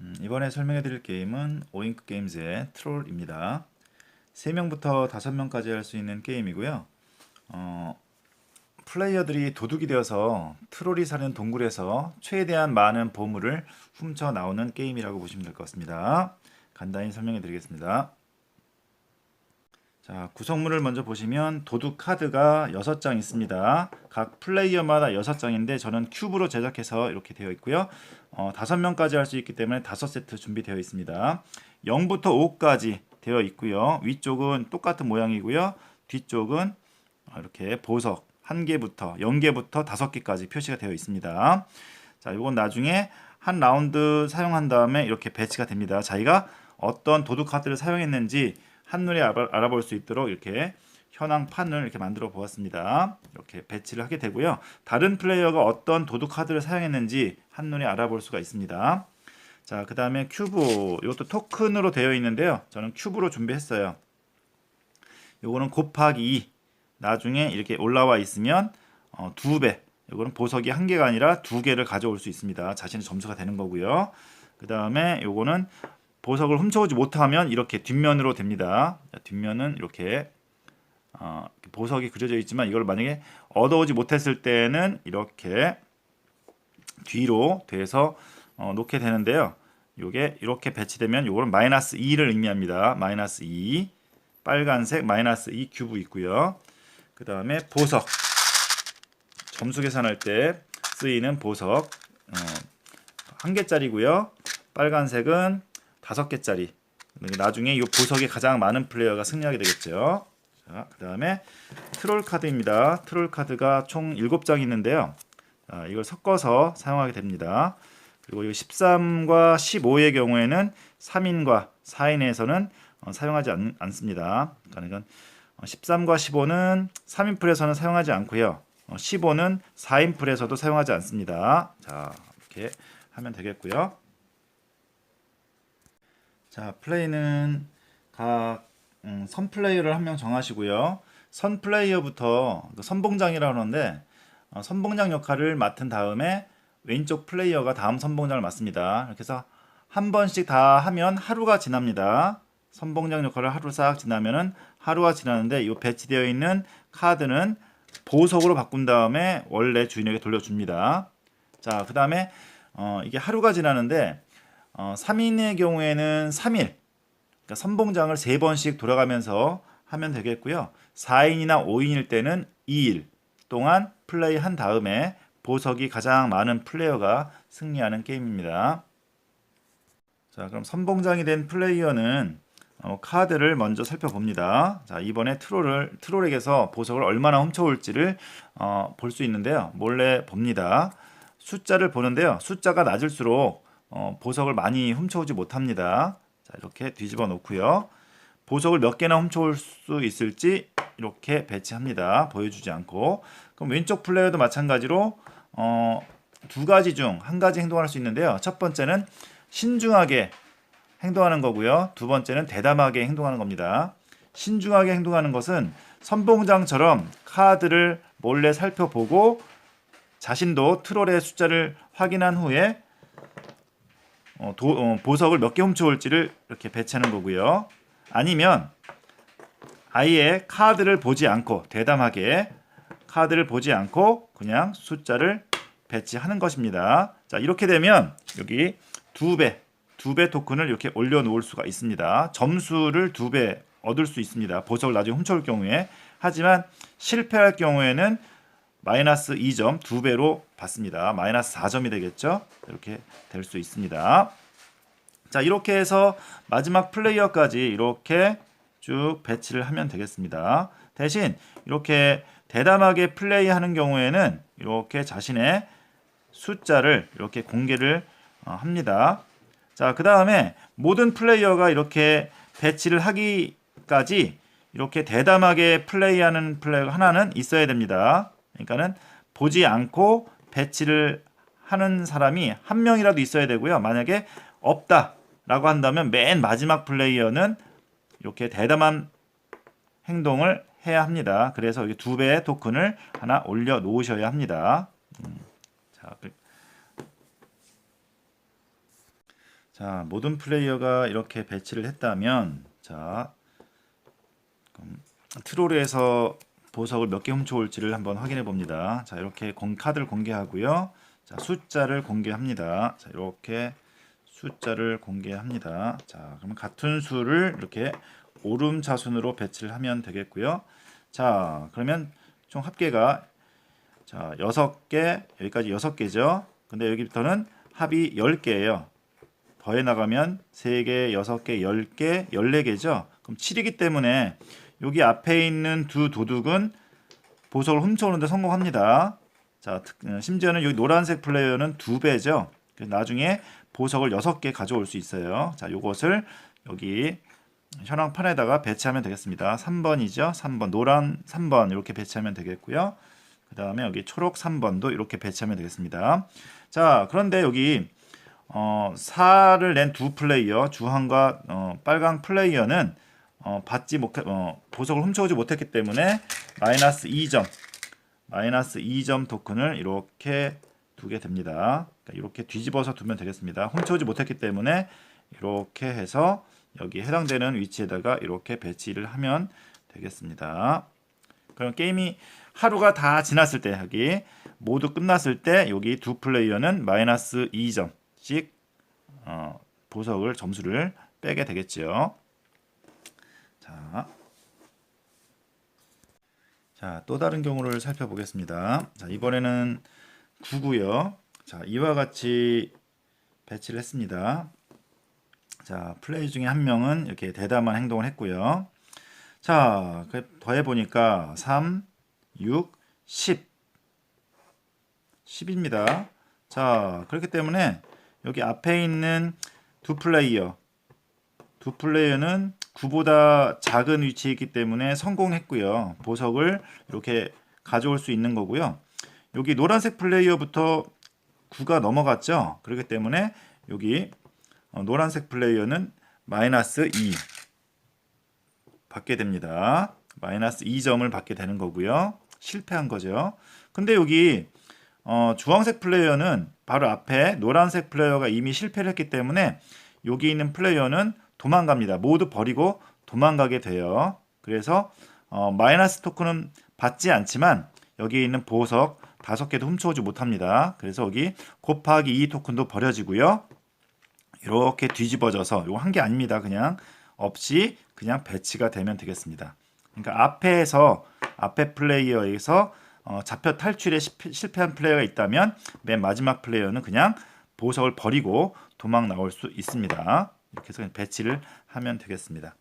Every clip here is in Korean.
음, 이번에 설명해 드릴 게임은 오잉크 게임즈의 트롤입니다. 3명부터 5명까지 할 수 있는 게임이고요. 어, 플레이어들이 도둑이 되어서 트롤이 사는 동굴에서 최대한 많은 보물을 훔쳐 나오는 게임이라고 보시면 될 것 같습니다. 간단히 설명해 드리겠습니다. 자, 구성물을 먼저 보시면 도둑 카드가 6장 있습니다. 각 플레이어마다 6장인데 저는 큐브로 제작해서 이렇게 되어 있고요. 어, 5명까지 할 수 있기 때문에 5세트 준비되어 있습니다. 0부터 5까지 되어 있고요. 위쪽은 똑같은 모양이고요. 뒤쪽은 이렇게 보석 1개부터 0개부터 5개까지 표시가 되어 있습니다. 자, 이건 나중에 한 라운드 사용한 다음에 이렇게 배치가 됩니다. 자기가 어떤 도둑 카드를 사용했는지 한눈에 알아, 알아볼 수 있도록 이렇게 현황판을 이렇게 만들어 보았습니다. 이렇게 배치를 하게 되고요. 다른 플레이어가 어떤 도둑 카드를 사용했는지 한눈에 알아볼 수가 있습니다. 자, 그 다음에 큐브 이것도 토큰으로 되어 있는데요. 저는 큐브로 준비했어요. 요거는 곱하기 2 나중에 이렇게 올라와 있으면 어, 두 배. 이거는 보석이 한 개가 아니라 두 개를 가져올 수 있습니다. 자신의 점수가 되는 거고요. 그 다음에 요거는 보석을 훔쳐오지 못하면 이렇게 뒷면으로 됩니다. 자, 뒷면은 이렇게 어, 보석이 그려져 있지만 이걸 만약에 얻어오지 못했을 때는 이렇게 뒤로 돼서 어, 놓게 되는데요. 요게 이렇게 배치되면 요거는 마이너스 2를 의미합니다. 마이너스 2 빨간색 마이너스 2 큐브 있고요. 그 다음에 보석 점수 계산할 때 쓰이는 보석 어, 한 개짜리고요. 빨간색은 다섯 개짜리. 나중에 이 보석이 가장 많은 플레이어가 승리하게 되겠죠. 자, 그 다음에 트롤 카드입니다. 트롤 카드가 총 7장 있는데요. 자, 이걸 섞어서 사용하게 됩니다. 그리고 이 13과 15의 경우에는 3인과 4인에서는 어, 사용하지 않, 않습니다. 그러니까 13과 15는 3인 풀에서는 사용하지 않고요. 어, 15는 4인 풀에서도 사용하지 않습니다. 자, 이렇게 하면 되겠고요. 자, 플레이는 각 음, 선 플레이어를 한 명 정하시고요. 선 플레이어부터 그 선봉장이라고 하는데 어, 선봉장 역할을 맡은 다음에 왼쪽 플레이어가 다음 선봉장을 맡습니다. 이렇게 해서 한 번씩 다 하면 하루가 지납니다. 선봉장 역할을 하루 싹 지나면은 하루가 지나는데 이 배치되어 있는 카드는 보석으로 바꾼 다음에 원래 주인에게 돌려줍니다. 자, 그 다음에 어, 이게 하루가 지나는데 어, 3인의 경우에는 3일, 그러니까 선봉장을 3번씩 돌아가면서 하면 되겠고요. 4인이나 5인일 때는 2일 동안 플레이한 다음에 보석이 가장 많은 플레이어가 승리하는 게임입니다. 자, 그럼 선봉장이 된 플레이어는 어, 카드를 먼저 살펴봅니다. 자, 이번에 트롤을 트롤에게서 보석을 얼마나 훔쳐올지를 어, 볼 수 있는데요. 몰래 봅니다. 숫자를 보는데요. 숫자가 낮을수록 어, 보석을 많이 훔쳐오지 못합니다. 자, 이렇게 뒤집어 놓고요. 보석을 몇 개나 훔쳐올 수 있을지 이렇게 배치합니다. 보여주지 않고. 그럼 왼쪽 플레이어도 마찬가지로 어, 두 가지 중 한 가지 행동을 할수 있는데요. 첫 번째는 신중하게 행동하는 거고요. 두 번째는 대담하게 행동하는 겁니다. 신중하게 행동하는 것은 선봉장처럼 카드를 몰래 살펴보고 자신도 트롤의 숫자를 확인한 후에 어, 도, 어, 보석을 몇 개 훔쳐올지를 이렇게 배치하는 거고요. 아니면 아예 카드를 보지 않고 대담하게 카드를 보지 않고 그냥 숫자를 배치하는 것입니다. 자 이렇게 되면 여기 두 배, 두 배 토큰을 이렇게 올려놓을 수가 있습니다. 점수를 두 배 얻을 수 있습니다. 보석을 나중에 훔쳐올 경우에 하지만 실패할 경우에는 마이너스 2점 두 배로 받습니다. 마이너스 4점이 되겠죠. 이렇게 될 수 있습니다. 자 이렇게 해서 마지막 플레이어까지 이렇게 쭉 배치를 하면 되겠습니다. 대신 이렇게 대담하게 플레이하는 경우에는 이렇게 자신의 숫자를 이렇게 공개를 어, 합니다. 자, 그 다음에 모든 플레이어가 이렇게 배치를 하기까지 이렇게 대담하게 플레이하는 플레이어 하나는 있어야 됩니다. 그러니까는 보지 않고 배치를 하는 사람이 한 명이라도 있어야 되고요. 만약에 없다. 라고 한다면 맨 마지막 플레이어는 이렇게 대담한 행동을 해야 합니다. 그래서 두 배의 토큰을 하나 올려 놓으셔야 합니다. 음, 자, 그- 자, 모든 플레이어가 이렇게 배치를 했다면 자, 트롤에서 보석을 몇 개 훔쳐올지를 한번 확인해 봅니다. 자, 이렇게 공, 카드를 공개하고요. 자, 숫자를 공개합니다. 자, 이렇게 숫자를 공개합니다. 자, 그러면 같은 수를 이렇게 오름차순으로 배치를 하면 되겠고요. 자, 그러면 총 합계가 자, 6개, 여기까지 6개죠. 근데 여기부터는 합이 10개예요. 더해 나가면 3개, 6개, 10개, 14개죠. 그럼 7이기 때문에 여기 앞에 있는 두 도둑은 보석을 훔쳐오는데 성공합니다. 자, 특- 어, 심지어는 여기 노란색 플레이어는 두 배죠. 나중에 보석을 6개 가져올 수 있어요. 자, 요것을 여기 현황판에다가 배치하면 되겠습니다. 3번이죠. 3번 노란 3번 이렇게 배치하면 되겠고요. 그 다음에 여기 초록 3번도 이렇게 배치하면 되겠습니다. 자, 그런데 여기 어, 4를 낸 두 플레이어 주황과 어, 빨강 플레이어는 어, 받지 못 어, 보석을 훔쳐오지 못했기 때문에 마이너스 2점 마이너스 2점 토큰을 이렇게 두게 됩니다. 그러니까 이렇게 뒤집어서 두면 되겠습니다. 훔쳐오지 못했기 때문에 이렇게 해서 여기 해당되는 위치에다가 이렇게 배치를 하면 되겠습니다. 그럼 게임이 하루가 다 지났을 때 여기 모두 끝났을 때 여기 두 플레이어는 마이너스 2점씩 어, 보석을 점수를 빼게 되겠죠. 자, 자, 또 다른 경우를 살펴보겠습니다. 자, 이번에는 9고요. 자, 이와 같이 배치를 했습니다. 자, 플레이 중에 한 명은 이렇게 대담한 행동을 했고요. 자, 그 더해 보니까 3, 6, 10. 10입니다. 자, 그렇기 때문에 여기 앞에 있는 두 플레이어 두 플레이어는 9보다 작은 위치에 있기 때문에 성공했고요. 보석을 이렇게 가져올 수 있는 거고요. 여기 노란색 플레이어부터 9가 넘어갔죠. 그렇기 때문에 여기 어, 노란색 플레이어는 마이너스 2 받게 됩니다. 마이너스 2점을 받게 되는 거고요. 실패한 거죠. 근데 여기 어, 주황색 플레이어는 바로 앞에 노란색 플레이어가 이미 실패를 했기 때문에 여기 있는 플레이어는 도망갑니다. 모두 버리고 도망가게 돼요. 그래서 어, 마이너스 토큰은 받지 않지만 여기 있는 보석 다섯 개도 훔쳐오지 못합니다. 그래서 여기 곱하기 2 토큰도 버려지고요. 이렇게 뒤집어져서 이거 한게 아닙니다. 그냥 없이 그냥 배치가 되면 되겠습니다. 그러니까 앞에서 앞에 플레이어에서 어, 잡혀 탈출에 실패- 실패한 플레이어가 있다면 맨 마지막 플레이어는 그냥 보석을 버리고 도망 나올 수 있습니다. 이렇게 해서 배치를 하면 되겠습니다.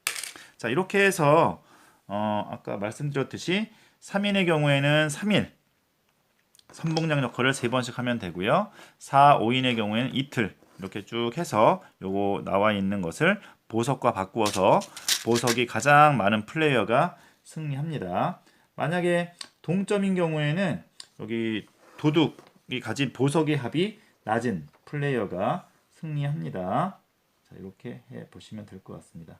자 이렇게 해서 어, 아까 말씀드렸듯이 3인의 경우에는 3일 선봉장 역할을 세 번씩 하면 되고요. 4, 5인의 경우에는 이틀 이렇게 쭉 해서 요거 나와 있는 것을 보석과 바꾸어서 보석이 가장 많은 플레이어가 승리합니다. 만약에 동점인 경우에는 여기 도둑이 가진 보석의 합이 낮은 플레이어가 승리합니다. 자, 이렇게 해 보시면 될 것 같습니다.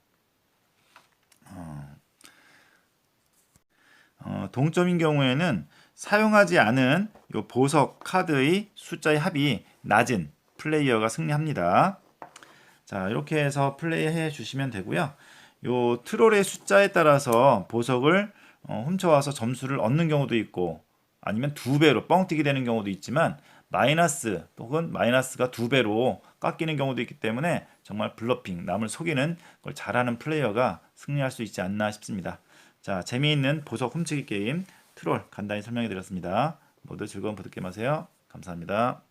어, 동점인 경우에는 사용하지 않은 요 보석 카드의 숫자의 합이 낮은 플레이어가 승리합니다. 자, 이렇게 해서 플레이해 주시면 되고요. 요 트롤의 숫자에 따라서 보석을 어, 훔쳐와서 점수를 얻는 경우도 있고 아니면 두 배로 뻥튀기 되는 경우도 있지만 마이너스 혹은 마이너스가 두 배로 깎이는 경우도 있기 때문에 정말 블러핑 남을 속이는 걸 잘하는 플레이어가 승리할 수 있지 않나 싶습니다. 자 재미있는 보석 훔치기 게임 트롤 간단히 설명해 드렸습니다. 모두 즐거운 보드 게임 하세요. 감사합니다.